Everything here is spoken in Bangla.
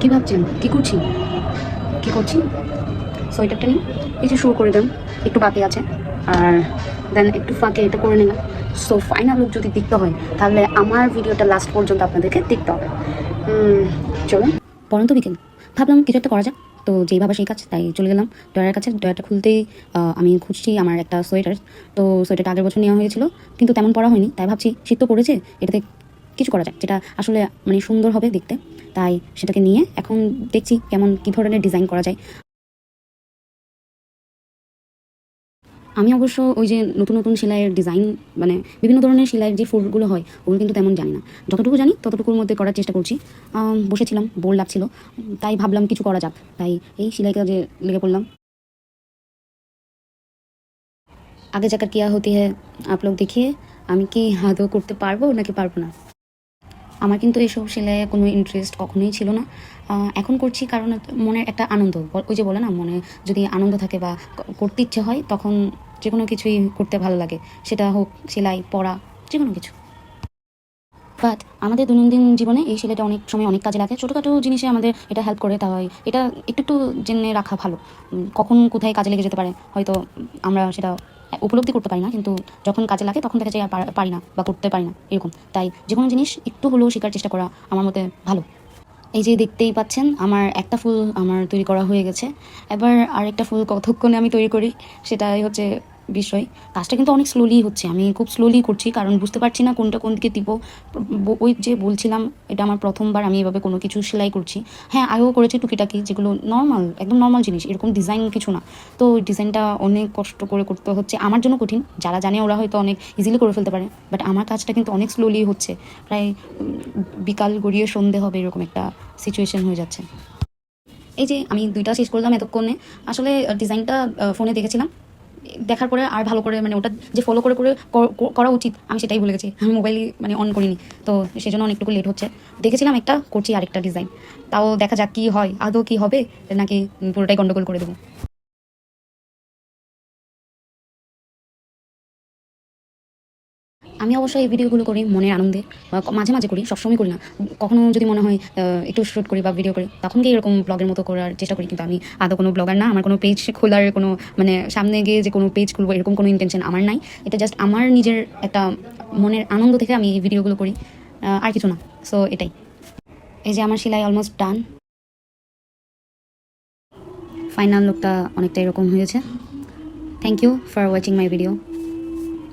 কি ভাবছেন? কি করছি? কি করছি? সোয়েটারটা নিই এই যে শুরু করে দেন। একটু বাকি আছে। আর দেন একটু ফাঁকে এটা করে নিলাম। সো ফাইনাল লুক যদি দেখতে হয়, তাহলে আমার ভিডিওটা লাস্ট পর্যন্ত আপনাদেরকে দেখতে হবে। চলুন। পরন্ত বিকেল। ভাবলাম কিছু একটা করা যাক। তো যেই ভাবা সেই কাজ, তাই চলে গেলাম ডয়ারের কাছে। ডয়ারটা খুলতেই আমি খুঁজছি আমার একটা সোয়েটার। তো সোয়েটারটা আগের বছর নেওয়া হয়েছিল, কিন্তু তেমন পরা হয়নি। তাই ভাবছি, শীত তো পড়েছে, এটাতে কিছু করা যাক যেটা আসলে মানে সুন্দর হবে দেখতে। তাই সেটাকে নিয়ে এখন দেখছি কেমন, কী ধরনের ডিজাইন করা যায়। আমি অবশ্য ওই যে নতুন নতুন সেলাইয়ের ডিজাইন মানে বিভিন্ন ধরনের সেলাইয়ের যে ফুলগুলো হয়, ওগুলো কিন্তু তেমন জানি না। যতটুকু জানি, ততটুকুর মধ্যে করার চেষ্টা করছি। বসেছিলাম, বোর লাগছিল, তাই ভাবলাম কিছু করা যাক। তাই এই সেলাই কাজে লেগে পড়লাম। আগে যাকার কিয়া হতে হ্যাঁ আপ লোক দেখিয়ে আমি কি আদৌ করতে পারব নাকি পারব না? আমার কিন্তু এসব সেলাইয়ে কোনো ইন্টারেস্ট কখনোই ছিল না। এখন করছি কারণ মনের একটা আনন্দ। ওই যে বলে না, মনে যদি আনন্দ থাকে বা করতে ইচ্ছে হয়, তখন যে কোনো কিছুই করতে ভালো লাগে। সেটা হোক সেলাই, পড়া যে কোনো কিছু। বাট আমাদের দৈনন্দিন জীবনে এই সেলাইটা অনেক সময় অনেক কাজে লাগে। ছোটোখাটো জিনিসে আমাদের এটা হেল্প করে, তাই এটা একটু একটু জেনে রাখা ভালো। কখন কোথায় কাজে লেগে যেতে পারে, হয়তো আমরা সেটা উপলব্ধি করতে পারি না, কিন্তু যখন কাজে লাগে তখন দেখা যায় পারি না বা করতে পারি না, এরকম। তাই যে কোনো জিনিস একটু হলেও শেখার চেষ্টা করা আমার মতে ভালো। এই যে দেখতেই পাচ্ছেন, আমার একটা ফুল আমার তৈরি করা হয়ে গেছে। এবার আরেকটা ফুল কতক্ষণে আমি তৈরি করি, সেটাই হচ্ছে বিষয়। কাজটা কিন্তু অনেক স্লোলি হচ্ছে। আমি খুব স্লোলি করছি, কারণ বুঝতে পারছি না কোনটা কোন দিকে দিব। ওই যে বলছিলাম, এটা আমার প্রথমবার, আমি এভাবে কোনো কিছু সেলাই করছি। হ্যাঁ আগেও করেছি টুকিটাকি, যেগুলো নর্মাল একদম নর্মাল জিনিস, এরকম ডিজাইন কিছু না। তো ডিজাইনটা অনেক কষ্ট করে করতে হচ্ছে। আমার জন্য কঠিন, যারা জানে ওরা হয়তো অনেক ইজিলি করে ফেলতে পারে। বাট আমার কাজটা কিন্তু অনেক স্লোলি হচ্ছে। প্রায় বিকাল গড়িয়ে সন্ধে হবে, এরকম একটা সিচুয়েশন হয়ে যাচ্ছে। এই যে, আমি দুইটা শেষ করলাম এতক্ষণে। আসলে ডিজাইনটা ফোনে দেখেছিলাম। দেখার পরে আর ভালো করে মানে ওটা যে ফলো করে করে, কর- উচিত, আমি সেটাই ভুলে গেছি। আমি মোবাইলই মানে অন করিনি। তো সেই জন্য অনেকটুকু লেট হচ্ছে। দেখেছিলাম একটা, করছি আরেকটা ডিজাইন তাও দেখা যাক কী হয়, আদৌ কি হবে, নাকি পুরোটাই গন্ডগোল করে দেবো। আমি অবশ্যই এই ভিডিওগুলো করি মনের আনন্দে মাঝে মাঝে করি, সবসময় করি না। কখনো যদি মনে হয় একটু শ্যুট করি বা ভিডিও করি, তখন গিয়ে এরকম ব্লগের মতো করার চেষ্টা করি। কিন্তু আমি আদৌ কোনো ব্লগার না, আমার কোনো পেজ খোলার কোনো মানে সামনে গিয়ে যে কোনো পেজ খুলবো, এরকম কোনো ইন্টেনশন আমার নাই। এটা জাস্ট আমার নিজের একটা মনের আনন্দ থেকে আমি এই ভিডিওগুলো করি আর কিছু না। সো এটাই। এই যে আমার সেলাই অলমোস্ট ডান ফাইনাল লুকটা অনেকটা এরকম হয়েছে। Thank you for watching my video